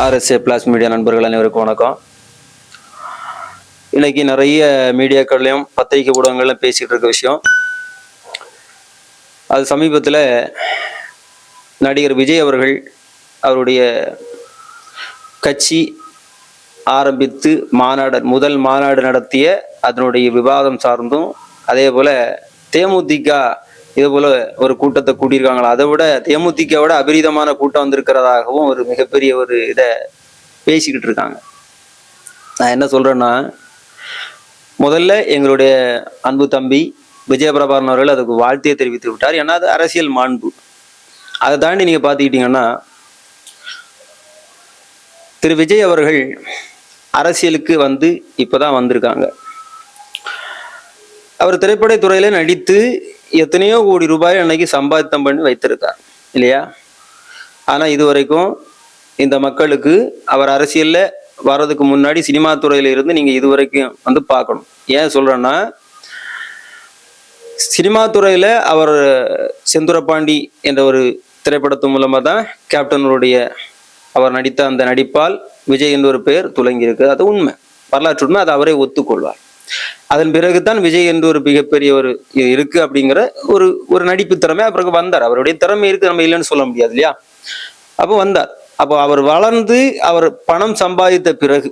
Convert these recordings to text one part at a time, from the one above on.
RSA பிளாஸ் media நண்பர்கள் அனைவருக்கும் வணக்கம். இன்னைக்கு நிறைய மீடியாக்கள்லையும் பத்திரிகை ஊடகங்கள்லாம் பேசிகிட்டு இருக்க விஷயம். அது சமீபத்தில் நடிகர் விஜய் அவர்கள் அவருடைய கட்சி ஆரம்பித்து மாநாடு முதல் மாநாடு நடத்திய அதனுடைய விவாதம் சார்ந்தும் அதே போல் தேமுதிக இது போல ஒரு கூட்டத்தை கூட்டியிருக்காங்களா? அதை விட தேமுதிக விட அபரிதமான கூட்டம் வந்திருக்கிறதாகவும் ஒரு மிகப்பெரிய ஒரு இதை பேசிக்கிட்டு இருக்காங்க. நான் என்ன சொல்றேன்னா முதல்ல எங்களுடைய அன்பு தம்பி விஜயபிரபாரன் அவர்கள் அதுக்கு வாழ்த்தையை தெரிவித்து விட்டார். ஏன்னா அது அரசியல் மாண்பு. அதை தாண்டி நீங்க பார்த்துக்கிட்டிங்கன்னா திரு விஜய் அவர்கள் அரசியலுக்கு வந்து இப்போதான் வந்திருக்காங்க. அவர் திரைப்பட துறையில நடித்து எத்தனையோ கோடி ரூபாய் அன்னைக்கு சம்பாதித்தம் பண்ணி வைத்திருக்கார் இல்லையா? ஆனா இது வரைக்கும் இந்த மக்களுக்கு அவர் அரசியல்ல வர்றதுக்கு முன்னாடி சினிமா துறையில இருந்து நீங்க இது வரைக்கும் வந்து பார்க்கணும். ஏன் சொல்றேன்னா சினிமா துறையில அவர் செந்துரபாண்டி என்ற ஒரு திரைப்படத்து மூலமா தான் கேப்டனுடைய அவர் நடித்த அந்த நடிப்பால் விஜய் என்ற ஒரு பெயர் துலங்கி இருக்கு அது உண்மை. வரலாற்று உண்மை. அதை அவரே ஒத்துக்கொள்வார். அதன் பிறகுதான் விஜய் என்று ஒரு மிகப்பெரிய ஒரு இருக்கு அப்படிங்கிற ஒரு ஒரு நடிப்பு திறமை அப்புறம் வந்தார். அவருடைய திறமை இருக்கு நம்ம இல்லைன்னு சொல்ல முடியாது இல்லையா? அப்போ வந்தார். அப்போ அவர் வளர்ந்து அவர் பணம் சம்பாதித்த பிறகு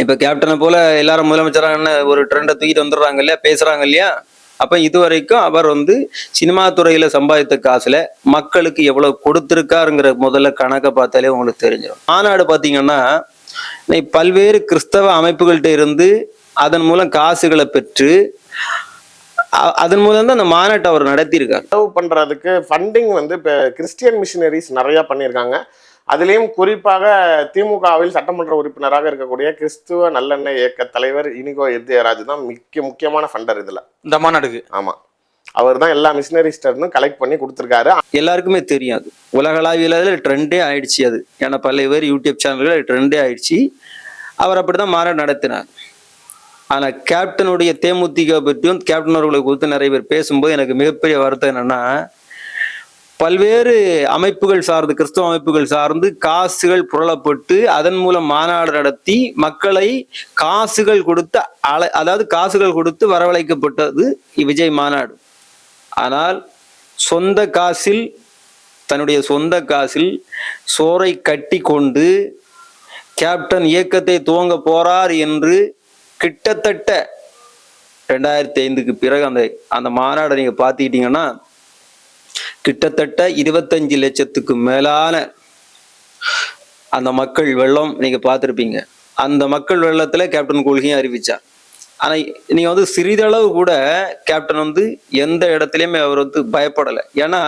இப்ப கேப்டனை போல எல்லாரும் முதலமைச்சராக என்ன ஒரு ட்ரெண்டை தூக்கிட்டு வந்துடுறாங்க இல்லையா? பேசுறாங்க இல்லையா? அப்ப இதுவரைக்கும் அவர் வந்து சினிமா துறையில சம்பாதித்த காசுல மக்களுக்கு எவ்வளவு கொடுத்திருக்காருங்கிற முதல்ல கணக்கை பார்த்தாலே உங்களுக்கு தெரிஞ்சிடும். மாநாடு பாத்தீங்கன்னா பல்வேறு கிறிஸ்தவ அமைப்புகள்கிட்ட இருந்து அதன் மூலம் காசுகளை பெற்று அதன் மூலம் தான் அந்த மாநாட்டை அவர் நடத்தியிருக்கார். செலவு பண்றதுக்கு ஃபண்டிங் வந்து இப்போ கிறிஸ்டியன் மிஷினரிஸ் நிறைய பண்ணியிருக்காங்க. அதுலேயும் குறிப்பாக திமுகவில் சட்டமன்ற உறுப்பினராக இருக்கக்கூடிய கிறிஸ்துவ நல்லெண்ணெய் இயக்க தலைவர் இனிகோ எத்தியராஜ் தான் முக்கிய முக்கியமான ஃபண்டர் இதுல. இந்த மாநாடுக்கு. ஆமா. அவர் தான் எல்லா மிஷினரிஸ்ட இருந்தும் கலெக்ட் பண்ணி கொடுத்துருக்காரு. எல்லாருக்குமே தெரியும் அது. உலகளாவியல ட்ரெண்டே ஆயிடுச்சு அது. ஏன்னா பல பேர் யூடியூப் சேனல்கள் ட்ரெண்டே ஆயிடுச்சு. அவர் அப்படிதான் மாநாடு நடத்தினார். ஆனால் கேப்டனுடைய தேமுதிக பற்றியும் கேப்டன் அவர்களை குறித்து நிறைய பேர் பேசும்போது எனக்கு மிகப்பெரிய வருத்தம் என்னன்னா பல்வேறு அமைப்புகள் சார்ந்து கிறிஸ்தவ அமைப்புகள் சார்ந்து காசுகள் புரளப்பட்டு அதன் மூலம் மாநாடு நடத்தி மக்களை காசுகள் கொடுத்து அலை அதாவது காசுகள் கொடுத்து வரவழைக்கப்பட்டது விஜய் மாநாடு. ஆனால் சொந்த காசில் தன்னுடைய சொந்த காசில் சோரை கட்டி கொண்டு கேப்டன் இயக்கத்தை துவங்க போறார் என்று கிட்டத்தட்ட ரெண்டாயிரத்தி ஐந்துக்கு பிறகு அந்த அந்த மாநாடை நீங்க பார்த்துக்கிட்டீங்கன்னா கிட்டத்தட்ட இருபத்தஞ்சு லட்சத்துக்கு மேலான அந்த மக்கள் வெள்ளம் நீங்க பார்த்துருப்பீங்க. அந்த மக்கள் வெள்ளத்துல கேப்டன் கொள்கையும் அறிவிச்சார். ஆனா நீங்க வந்து சிறிதளவு கூட கேப்டன் வந்து எந்த இடத்துலயுமே அவர் வந்து பயப்படலை. ஏன்னா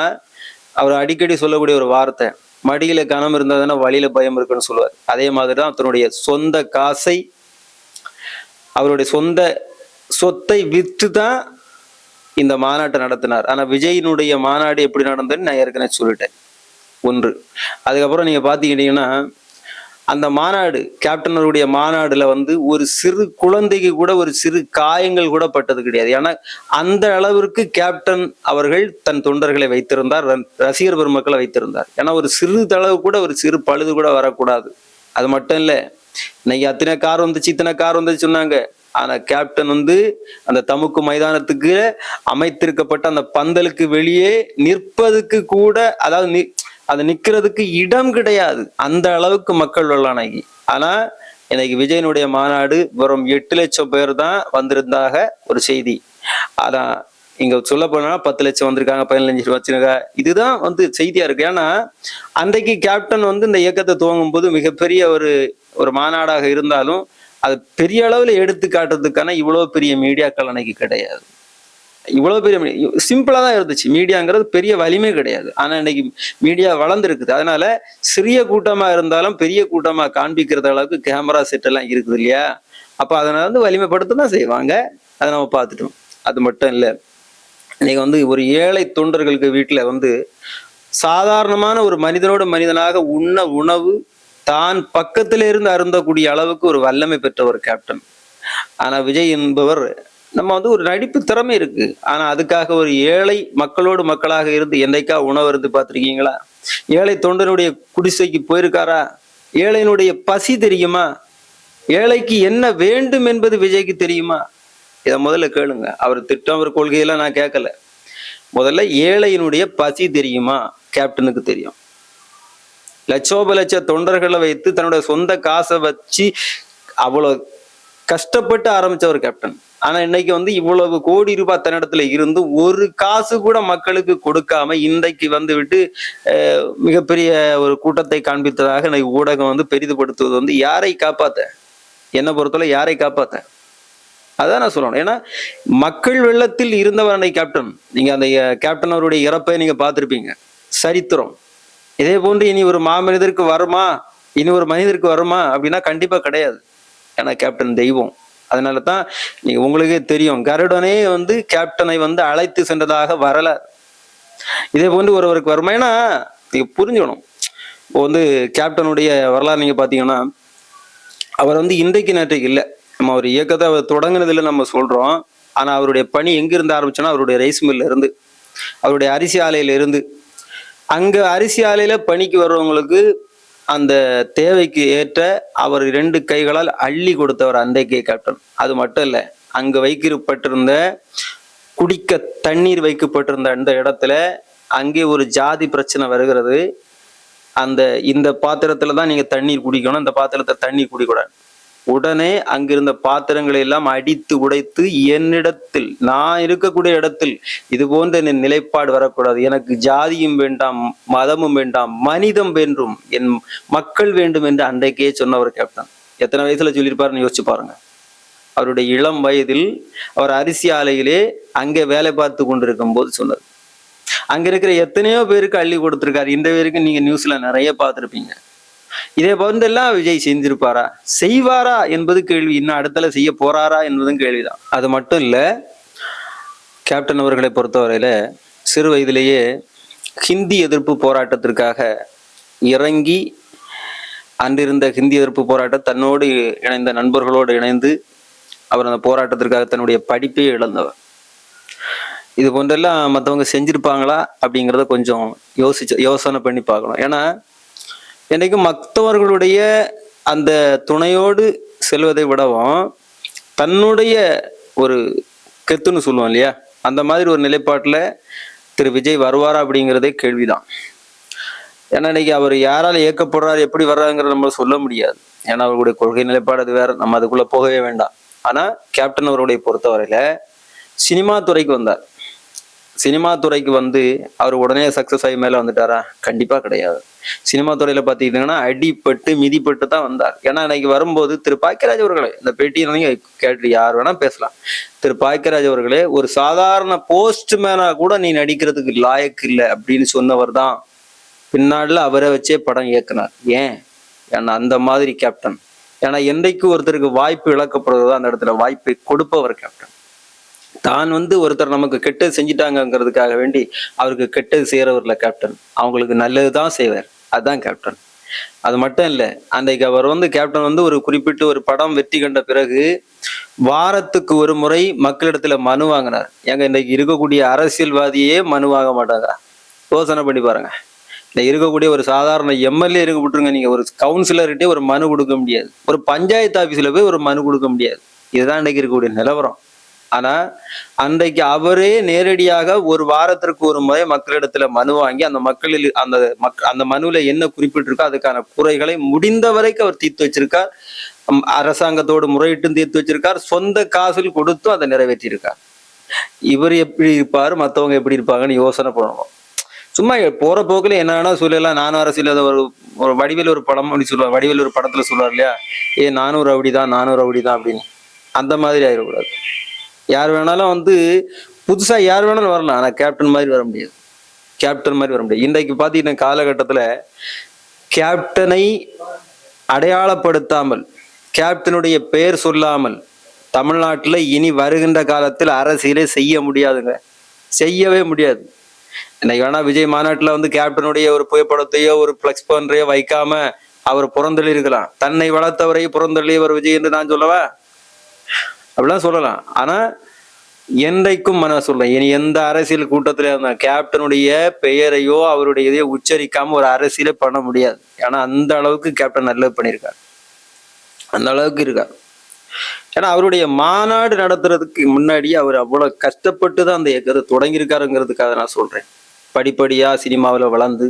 அவர் அடிக்கடி சொல்லக்கூடிய ஒரு வார்த்தை மடியில கனம் இருந்ததுன்னா வழியில பயம் இருக்குன்னு சொல்லுவார். அதே மாதிரி தான் தன்னுடைய சொந்த காசை அவருடைய சொந்த சொத்தை விற்று தான் இந்த மாநாட்டை நடத்தினார். ஆனால் விஜயினுடைய மாநாடு எப்படி நடந்ததுன்னு நான் ஏற்கனவே சொல்லிட்டேன். ஒன்று. அதுக்கப்புறம் நீங்கள் பார்த்தீங்கன்னா அந்த மாநாடு கேப்டனருடைய மாநாடுல வந்து ஒரு சிறு குழந்தைக்கு கூட ஒரு சிறு காயங்கள் கூட பட்டது கிடையாது. ஏன்னா அந்த அளவிற்கு கேப்டன் அவர்கள் தன் தொண்டர்களை வைத்திருந்தார் ரன்- ரசிகர் பெருமக்களை வைத்திருந்தார். ஏன்னா ஒரு சிறு தளவு கூட ஒரு சிறு பழுது கூட வரக்கூடாது. அது மட்டும் இல்லை இன்னைக்கு அத்தனை கார் வந்துச்சு இத்தனை கார் வந்துச்சு சொன்னாங்க. ஆனா கேப்டன் வந்து அந்த தமுக்கு மைதானத்துக்கு அமைத்திருக்கப்பட்ட அந்த பந்தலுக்கு வெளியே நிற்பதுக்கு கூட அதாவது நி- அது நிக்கிறதுக்கு இடம் கிடையாது. அந்த அளவுக்கு மக்கள் வெள்ளம் அன்னைக்கு ஆனா இன்னைக்கு விஜயனுடைய மாநாடு வெறும் எட்டு லட்சம் பேர் தான் வந்திருந்தாக ஒரு செய்தி. அதான் இங்க சொல்ல போனா பத்து லட்சம் வந்திருக்காங்க பதினஞ்சு வச்சிருக்காங்க. இதுதான் வந்து செய்தியா இருக்கு. ஏன்னா அன்றைக்கு கேப்டன் வந்து இந்த இயக்கத்தை துவங்கும் போது மிகப்பெரிய ஒரு ஒரு மாநாடாக இருந்தாலும் அது பெரிய அளவுல எடுத்து காட்டுறதுக்கான இவ்வளவு பெரிய மீடியாக்கள் அன்னைக்கு கிடையாது. இவ்வளவு பெரிய சிம்பிளா தான் இருந்துச்சு. மீடியாங்கிறது பெரிய வலிமை கிடையாது. ஆனா இன்னைக்கு மீடியா வளர்ந்துருக்குது. அதனால சிறிய கூட்டமா இருந்தாலும் பெரிய கூட்டமா காண்பிக்கிறது அளவுக்கு கேமரா செட் எல்லாம் இருக்குது இல்லையா? அப்ப அதனால வந்து வலிமைப்படுத்த தான் செய்வாங்க. அதை நம்ம பார்த்துட்டோம். அது மட்டும் இல்லை. இன்னைக்கு வந்து ஒரு ஏழை தொண்டர்களுக்கு வீட்டுல வந்து சாதாரணமான ஒரு மனிதனோட மனிதனாக உண்ண உணவு தான் பக்கத்துல இருந்து அருந்தக்கூடிய அளவுக்கு ஒரு வல்லமை பெற்ற ஒரு கேப்டன் ஆனா விஜய் என்பவர் நம்ம வந்து ஒரு நடிப்பு திறமை இருக்கு. ஆனா அதுக்காக ஒரு ஏழை மக்களோடு மக்களாக இருந்து என்னைக்கா உணவு இருந்து பார்த்துருக்கீங்களா? ஏழை தொண்டனுடைய குடிசைக்கு போயிருக்காரா? ஏழையினுடைய பசி தெரியுமா? ஏழைக்கு என்ன வேண்டும் என்பது விஜய்க்கு தெரியுமா? இதை முதல்ல கேளுங்க. அவர் திட்டம் அவர் கொள்கையெல்லாம் நான் கேட்கல முதல்ல ஏழையினுடைய பசி தெரியுமா? கேப்டனுக்கு தெரியும். லட்சோப லட்ச தொண்டர்களை வைத்து தன்னுடைய சொந்த காசை வச்சு அவ்வளோ கஷ்டப்பட்டு ஆரம்பித்தவர் கேப்டன். ஆனா இன்னைக்கு வந்து இவ்வளவு கோடி ரூபாய் தன்னிடத்துல இருந்து ஒரு காசு கூட மக்களுக்கு கொடுக்காம இன்றைக்கு வந்து விட்டு மிகப்பெரிய ஒரு கூட்டத்தை காண்பித்ததாக இன்னைக்கு ஊடகம் வந்து பெரிதுபடுத்துவது வந்து யாரை காப்பாத்த? என்னை பொறுத்தவரை யாரை காப்பாத்த? அதான் நான் சொல்லணும். ஏன்னா மக்கள் வெள்ளத்தில் இருந்தவர் அன்னைக்கு கேப்டன் நீங்க அந்த கேப்டன் அவருடைய இறப்பை நீங்க பார்த்துருப்பீங்க. சரித்திரம். இதே போன்று இனி ஒரு மாமனிதருக்கு வருமா? இனி ஒரு மனிதருக்கு வருமா? அப்படின்னா கண்டிப்பா கிடையாது. ஏன்னா கேப்டன் தெய்வம். அதனால தான் நீங்க உங்களுக்கே தெரியும். கருடனே வந்து கேப்டனை வந்து அழைத்து சென்றதாக வரல. இதே போன்று ஒருவருக்கு வருமா? ஏன்னா நீங்க புரிஞ்சுக்கணும். இப்போ வந்து கேப்டனுடைய வரலாறு நீங்க பாத்தீங்கன்னா அவர் வந்து இன்றைக்கு நேற்றைக்கு இல்லை. நம்ம ஒரு இயக்கத்தை அவர் தொடங்குனதுல நம்ம சொல்றோம். ஆனா அவருடைய பணி எங்க இருந்து ஆரம்பிச்சோன்னா அவருடைய ரைஸ் மில்ல இருந்து அவருடைய அரிசி ஆலையில இருந்து. அங்க அரிசி ஆலையில பணிக்கு வர்றவங்களுக்கு அந்த தேவைக்கு ஏற்ற அவர் இரண்டு கைகளால் அள்ளி கொடுத்தவர் அன்றைக்கே கேப்டன் அது மட்டும் இல்ல அங்க வைக்கப்பட்டிருந்த குடிக்க தண்ணீர் வைக்கப்பட்டிருந்த அந்த இடத்துல அங்கே ஒரு ஜாதி பிரச்சனை வருகிறது. அந்த இந்த பாத்திரத்துல தான் நீங்க தண்ணீர் குடிக்கணும் இந்த பாத்திரத்தை தண்ணீர் குடிக்கூடாது. உடனே அங்கிருந்த பாத்திரங்களை எல்லாம் அடித்து உடைத்து என்னிடத்தில் நான் இருக்கக்கூடிய இடத்தில் இது போன்ற என் நிலைப்பாடு வரக்கூடாது. எனக்கு ஜாதியும் வேண்டாம் மதமும் வேண்டாம் மனிதம் வேண்டும் என் மக்கள் வேண்டும் என்று அன்றைக்கே சொன்னவர் கேப்டன் எத்தனை வயசுல சொல்லியிருப்பாருன்னு யோசிச்சு பாருங்க. அவருடைய இளம் வயதில் அவர் அரிசி ஆலையிலே அங்கே வேலை பார்த்து கொண்டிருக்கும் போது சொன்னது அங்க இருக்கிற எத்தனையோ பேருக்கு அள்ளி கொடுத்துருக்காரு. இந்த பேருக்கு நீங்க நியூஸ்ல நிறைய பார்த்துருப்பீங்க. இதே போன்றெல்லாம் விஜய் செஞ்சிருப்பாரா? செய்வாரா என்பது கேள்வி. இன்னும் அடுத்தல செய்ய போறாரா என்பதும் கேள்விதான். அது மட்டும் இல்ல கேப்டன் அவர்களை பொறுத்தவரையில சிறு வயதிலேயே ஹிந்தி எதிர்ப்பு போராட்டத்திற்காக இறங்கி அன்றிருந்த ஹிந்தி எதிர்ப்பு போராட்டம் தன்னோடு இணைந்த நண்பர்களோடு இணைந்து அவர் அந்த போராட்டத்திற்காக தன்னுடைய படிப்பே இழந்தவர். இது போன்றெல்லாம் மற்றவங்க செஞ்சிருப்பாங்களா அப்படிங்கிறத கொஞ்சம் யோசிச்சு யோசனை பண்ணி பார்க்கணும். ஏன்னா என்னைக்கும் மற்றவர்களுடைய அந்த துணையோடு செல்வதை விடவும் தன்னுடைய ஒரு கெத்துன்னு சொல்லுவோம் இல்லையா? அந்த மாதிரி ஒரு நிலைப்பாட்டில் திரு விஜய் வருவாரா அப்படிங்கிறதே கேள்விதான். ஏன்னா இன்னைக்கு அவர் யாரால் இயக்கப்படுறாரு எப்படி வர்றாருங்கிறத நம்ம சொல்ல முடியாது. ஏன்னா அவருடைய கொள்கை நிலைப்பாடு அது வேற நம்ம அதுக்குள்ள போகவே வேண்டாம். ஆனா கேப்டன் அவருடைய பொறுத்தவரையில சினிமா துறைக்கு வந்தார். சினிமா துறைக்கு வந்து அவர் உடனே சக்ஸஸ் ஆகி மேலே வந்துட்டாரா? கண்டிப்பா கிடையாது. சினிமா துறையில பாத்தீங்கன்னா அடிப்பட்டு மிதிப்பட்டு தான் வந்தார். ஏன்னா இன்னைக்கு வரும்போது திரு பாக்கியராஜ் அவர்களே இந்த பேட்டியை கேட்டு யார் வேணா பேசலாம். திரு பாக்கியராஜ் அவர்களே ஒரு சாதாரண போஸ்ட் மேனாக கூட நீ நடிக்கிறதுக்கு லாயக்கு இல்லை அப்படின்னு சொன்னவர் தான் பின்னாடில் அவரை வச்சே படம் இயக்குனார். ஏன்? ஏன்னா அந்த மாதிரி கேப்டன் ஏன்னா என்றைக்கு ஒருத்தருக்கு வாய்ப்பு இழக்கப்படுறதோ அந்த இடத்துல வாய்ப்பை கொடுப்பவர் கேப்டன் தான் வந்து ஒருத்தர் நமக்கு கெட்டது செஞ்சிட்டாங்கிறதுக்காக வேண்டி அவருக்கு கெட்டது செய்யறவர்ல கேப்டன் அவங்களுக்கு நல்லது தான் செய்வார். அதுதான் கேப்டன் அது மட்டும் இல்லை அன்றைக்கு அவர் வந்து கேப்டன் வந்து ஒரு குறிப்பிட்டு ஒரு படம் வெற்றி கண்ட பிறகு வாரத்துக்கு ஒரு முறை மக்களிடத்துல மனு வாங்கினார். எங்க இன்னைக்கு இருக்கக்கூடிய அரசியல்வாதியே மனு வாங்க மாட்டாங்க யோசனை பண்ணி பாருங்க. இந்த இருக்கக்கூடிய ஒரு சாதாரண எம்எல்ஏ இருக்க விட்டுருங்க நீங்க. ஒரு கவுன்சிலர்கிட்டே ஒரு மனு கொடுக்க முடியாது. ஒரு பஞ்சாயத்து ஆபீஸ்ல போய் ஒரு மனு கொடுக்க முடியாது. இதுதான் இன்னைக்கு இருக்கக்கூடிய நிலவரம். ஆனா அன்றைக்கு அவரே நேரடியாக ஒரு வாரத்திற்கு ஒரு முறை மக்களிடத்துல மனு வாங்கி அந்த மக்களில் அந்த மக் அந்த மனுவில் என்ன குறிப்பிட்டிருக்கோ அதுக்கான குறைகளை முடிந்த வரைக்கும் அவர் தீர்த்து வச்சிருக்கார். அரசாங்கத்தோடு முறையிட்டும் தீர்த்து வச்சிருக்கார். சொந்த காசில் கொடுத்தும் அதை நிறைவேற்றியிருக்கார். இவர் எப்படி இருப்பாரு மத்தவங்க எப்படி இருப்பாங்கன்னு யோசனை பண்ணணும். சும்மா போற போக்குல என்னன்னா சொல்லலாம் நானும் அரசியல் ஒரு ஒரு வடிவேல் ஒரு படம் அப்படி சொல்லுவார். வடிவேல் ஒரு படத்துல சொல்லுவார் இல்லையா? ஏ நானூறு அப்படிதான் நானூறு அப்படிதான் அப்படின்னு. அந்த மாதிரி ஆயிடக்கூடாது. யார் வேணாலும் வந்து புதுசா யார் வேணாலும் வரலாம். ஆனா கேப்டன் மாதிரி வர முடியாது. கேப்டன் மாதிரி வர முடியாது. இன்றைக்கு பார்த்தீங்கன்னா காலகட்டத்தில் கேப்டனை அடையாளப்படுத்தாமல் கேப்டனுடைய பெயர் சொல்லாமல் தமிழ்நாட்டில் இனி வருகின்ற காலத்தில் அரசியலே செய்ய முடியாதுங்க. செய்யவே முடியாது. இன்னைக்கு வேணா விஜய் மாநாட்டில் வந்து கேப்டனுடைய ஒரு புகைப்படத்தையோ ஒரு பிளக்ஸ் பண்றையோ வைக்காம அவர் புறந்தள்ளி இருக்கலாம். தன்னை வளர்த்தவரை புறந்தள்ளியவர் விஜய் என்று நான் சொல்லவா? அப்படிலாம் சொல்லலாம். ஆனால் என்றைக்கும் நான் சொல்றேன். இனி எந்த அரசியல் கூட்டத்தில் இருந்தால் கேப்டனுடைய பெயரையோ அவருடைய இதையோ உச்சரிக்காம ஒரு அரசியலே பண்ண முடியாது. ஏன்னா அந்த அளவுக்கு கேப்டன் நல்லது பண்ணியிருக்காரு. அந்த அளவுக்கு இருக்கார். ஏன்னா அவருடைய மாநாடு நடத்துறதுக்கு முன்னாடி அவர் அவ்வளவு கஷ்டப்பட்டு தான் அந்த இயக்கத்தை தொடங்கியிருக்காருங்கிறதுக்காக நான் சொல்றேன். படிப்படியா சினிமாவில் வளர்ந்து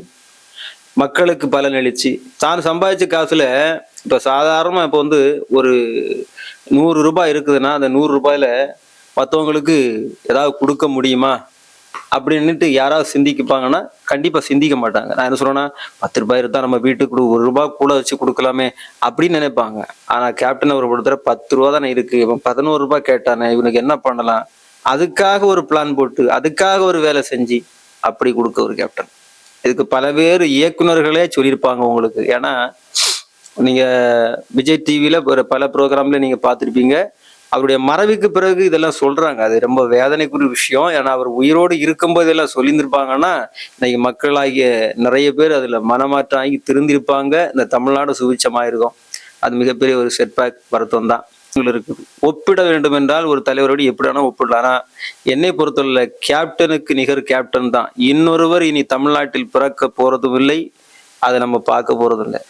மக்களுக்கு பலனளிச்சு தான் சம்பாதிச்ச காசுல இப்ப சாதாரணமா இப்போ வந்து ஒரு நூறு ரூபாய் இருக்குதுன்னா அந்த நூறு ரூபாயில மற்றவங்களுக்கு ஏதாவது கொடுக்க முடியுமா? அப்படின்னுட்டு யாராவது சிந்திக்குப்பாங்கன்னா கண்டிப்பா சிந்திக்க மாட்டாங்க. நான் என்ன சொல்றேன்னா பத்து ரூபாய் இருந்தா நம்ம வீட்டுக்கு கொடு ஒரு ரூபாய் கூட வச்சு கொடுக்கலாமே அப்படின்னு நினைப்பாங்க. ஆனா கேப்டன் அவர் கொடுத்துற பத்து ரூபா தானே இருக்கு. இவன் பதினோரு ரூபாய் கேட்டானே இவனுக்கு என்ன பண்ணலாம்? அதுக்காக ஒரு பிளான் போட்டு அதுக்காக ஒரு வேலை செஞ்சு அப்படி கொடுக்க ஒரு கேப்டன் இதுக்கு பல பேர் இயக்குனர்களே சொல்லியிருப்பாங்க உங்களுக்கு. ஏன்னா நீங்க விஜய் டிவியில பல ப்ரோக்ராம்ல நீங்க பார்த்துருப்பீங்க. அவருடைய மறைவுக்கு பிறகு இதெல்லாம் சொல்றாங்க. அது ரொம்ப வேதனைக்குரிய விஷயம். ஏன்னா அவர் உயிரோடு இருக்கும்போது இதெல்லாம் சொல்லியிருந்திருப்பாங்கன்னா இன்னைக்கு மக்களாகிய நிறைய பேர் அதுல மனமாற்றம் ஆகி திருந்திருப்பாங்க. இந்த தமிழ்நாடு சுபிச்சமாயிருக்கும் அது மிகப்பெரிய ஒரு செட்பேக் வருத்தம் தான் இருக்குது. ஒப்பிட வேண்டும் என்றால் ஒரு தலைவரோடு எப்படியான ஒப்பிடலாம். என்னை பொறுத்தவரை கேப்டனுக்கு நிகர் கேப்டன் தான். இன்னொருவர் இனி தமிழ்நாட்டில் பிறக்க போறதும் இல்லை அதை நம்ம பார்க்க போறதும் இல்லை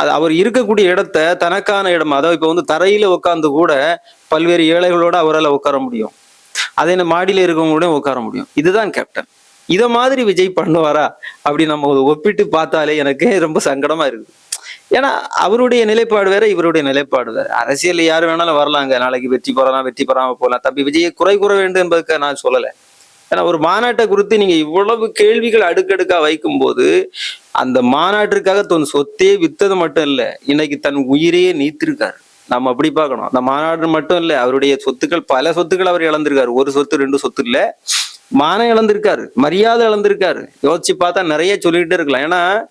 அது அவர் இருக்கக்கூடிய இடத்த தனக்கான இடம் அதாவது இப்போ வந்து தரையில உட்காந்து கூட பல்வேறு ஏழைகளோட அவரால் உட்கார முடியும். அதே இந்த மாடியில இருக்கவங்களோட உட்கார முடியும். இதுதான் கேப்டன். இதை மாதிரி விஜய் பண்ணுவாரா? அப்படி நம்ம ஒப்பிட்டு பார்த்தாலே எனக்கு ரொம்ப சங்கடமா இருக்கு ஏன்னா அவருடைய நிலைப்பாடு வேற இவருடைய நிலைப்பாடு வேற. அரசியல் யார் வேணாலும் வரலாங்க. நாளைக்கு வெற்றி பெறலாம் வெற்றி பெறாம போகலாம். தம்பி விஜயை குறை கூற வேண்டும் என்பதுக்கு நான் சொல்லலை. ஏன்னா ஒரு மாநாட்டை குறித்து நீங்க இவ்வளவு கேள்விகள் அடுக்கடுக்கா வைக்கும்போது அந்த மாநாட்டிற்காக தன் சொத்தே வித்தது மட்டும் இல்ல. இன்னைக்கு தன் உயிரையே நீத்திருக்காரு. நம்ம அப்படி பார்க்கணும். அந்த மாநாடு மட்டும் இல்ல. அவருடைய சொத்துக்கள் பல சொத்துக்கள் அவர் இழந்திருக்காரு. ஒரு சொத்து ரெண்டு சொத்து இல்ல. மானம் இழந்திருக்காரு. மரியாதை இழந்திருக்காரு. யோசிச்சு பார்த்தா நிறைய சொல்லிக்கிட்டே இருக்கலாம். ஏன்னா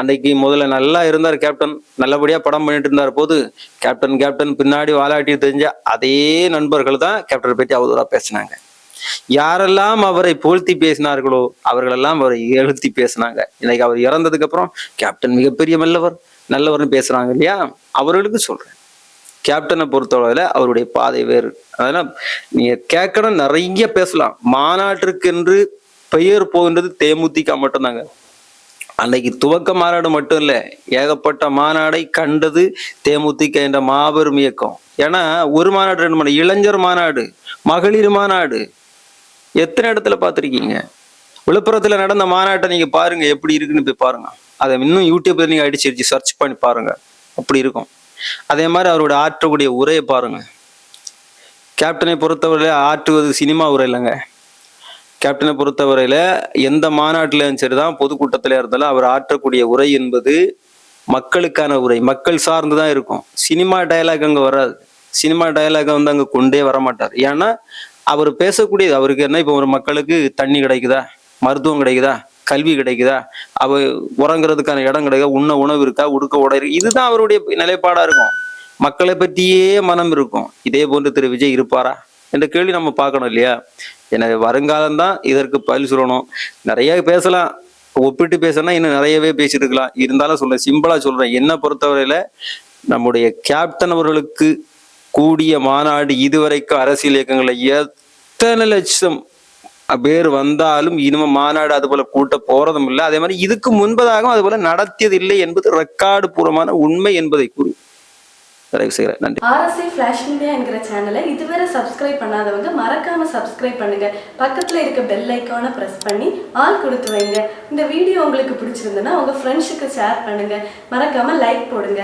அன்னைக்கு முதல்ல நல்லா இருந்தார் கேப்டன் நல்லபடியா படம் பண்ணிட்டு இருந்தார் போது கேப்டன் கேப்டன் பின்னாடி வாலாட்டி தெரிஞ்ச அதே நண்பர்கள் தான் கேப்டன் பற்றி அவதூறா பேசினாங்க. யாரெல்லாம் அவரை புகழ்த்தி பேசினார்களோ அவர்களெல்லாம் அவரை எழுத்தி பேசினாங்க. இன்னைக்கு அவர் இறந்ததுக்கு அப்புறம் கேப்டன் மிகப்பெரிய நல்லவர் நல்லவர்னு பேசுறாங்க இல்லையா? அவர்களுக்கு சொல்றேன். கேப்டனை பொறுத்தளவில் அவருடைய பாதை வேறு. அதனால நீங்க கேட்கணும் நிறைய பேசலாம். மாநாட்டிற்கென்று பெயர் போகின்றது தேமுதிக மட்டும்தாங்க. அன்னைக்கு துவக்க மாநாடு மட்டும் இல்ல ஏகப்பட்ட மாநாடை கண்டது தேமுதிக என்ற மாபெரும் இயக்கம். ஏன்னா ஒரு மாநாடு ரெண்டு மாநாடு இளைஞர் மாநாடு மகளிர் மாநாடு எத்தனை இடத்துல பார்த்துருக்கீங்க? விழுப்புரத்துல நடந்த மாநாட்டை நீங்க பாருங்க எப்படி இருக்குன்னு போய் பாருங்க. அதை இன்னும் யூடியூப்ல நீங்க அடிச்சு சர்ச் பண்ணி பாருங்க அப்படி இருக்கும். அதே மாதிரி அவரோட ஆற்றக்கூடிய உரையை பாருங்க. கேப்டனை பொறுத்தவரையில ஆற்றுவது சினிமா உரை இல்லைங்க. கேப்டனை பொறுத்தவரையில எந்த மாநாட்டிலும் சரிதான் பொதுக்கூட்டத்தில இருந்தாலும் அவர் ஆற்றக்கூடிய உரை என்பது மக்களுக்கான உரை மக்கள் சார்ந்து தான் இருக்கும். சினிமா டயலாக் அங்கே வராது. சினிமா டயலாக் வந்து அங்கே கொண்டே வர மாட்டார் ஏன்னா அவர் பேசக்கூடியது அவருக்கு என்ன இப்போ ஒரு மக்களுக்கு தண்ணி கிடைக்குதா? மருத்துவம் கிடைக்குதா? கல்வி கிடைக்குதா? அவ உறங்குறதுக்கான இடம் கிடைக்கா உண்ண உணவு இருக்கா? உடுக்க உடை இருக்கு? இதுதான் அவருடைய நிலைப்பாடா இருக்கும். மக்களை பற்றியே மனம் இருக்கும். இதே போன்று திரு விஜய் இருப்பாரா? என்ற கேள்வி நம்ம பார்க்கணும் இல்லையா? எனவே வருங்காலம் தான் இதற்கு பதில் சொல்லணும். நிறைய பேசலாம். ஒப்பிட்டு பேசினா இன்னும் நிறையவே பேசிட்டு இருக்கலாம். இருந்தாலும் சொல்றேன் சிம்பிளா சொல்றேன். என்ன பொறுத்தவரையில நம்முடைய கேப்டன் அவர்களுக்கு கூடிய மாநாடு இதுவரைக்கும் அரசியல் இயக்கங்களை எத்தனை லட்சம் பேர் வந்தாலும் இனிமே மாநாடு அது போல கூட்ட போறதும் இல்லை. அதே மாதிரி இதுக்கு முன்பதாகவும் அது போல நடத்தியது இல்லை என்பது ரெக்கார்டு பூர்வமான உண்மை என்பதை கூறு நிறைவு செய்கிறேன் நன்றி. ஆர்எஸ்ஐ ஃபிளாஷ் மீடியா என்கிற சேனலை இதுவரை சப்ஸ்கிரைப் பண்ணாதவங்க மறக்காம சப்ஸ்கிரைப் பண்ணுங்க. பக்கத்துல இருக்க பெல் ஐக்கானை பிரஸ் பண்ணி ஆல் கொடுத்து வைங்க. இந்த வீடியோ உங்களுக்கு பிடிச்சிருந்ததுன்னா உங்க ஃப்ரெண்ட்ஸுக்கு ஷேர் பண்ணுங்க. மறக்காம லைக் போடுங்க.